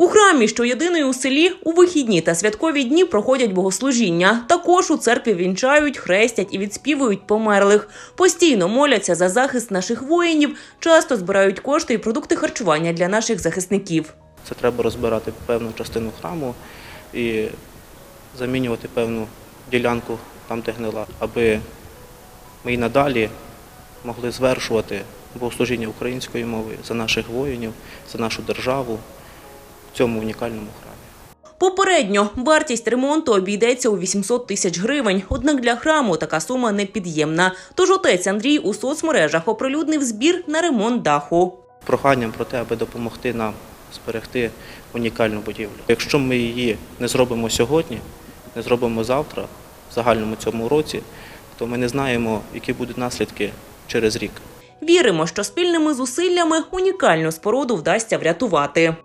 У храмі, що єдиний у селі, у вихідні та святкові дні проходять богослужіння. Також у церкві вінчають, хрестять і відспівують померлих. Постійно моляться за захист наших воїнів, часто збирають кошти і продукти харчування для наших захисників. Це треба розбирати певну частину храму і замінювати певну ділянку там, де гнила, аби ми і надалі могли звершувати богослужіння української мови за наших воїнів, за нашу державу в цьому унікальному храмі. Попередньо вартість ремонту обійдеться у 800 тисяч гривень. Однак для храму така сума непід'ємна. Тож отець Андрій у соцмережах оприлюднив збір на ремонт даху. Проханням про те, аби допомогти нам зберегти унікальну будівлю. Якщо ми її не зробимо сьогодні, не зробимо завтра, в загальному цьому році, то ми не знаємо, які будуть наслідки через рік. Віримо, що спільними зусиллями унікальну споруду вдасться врятувати.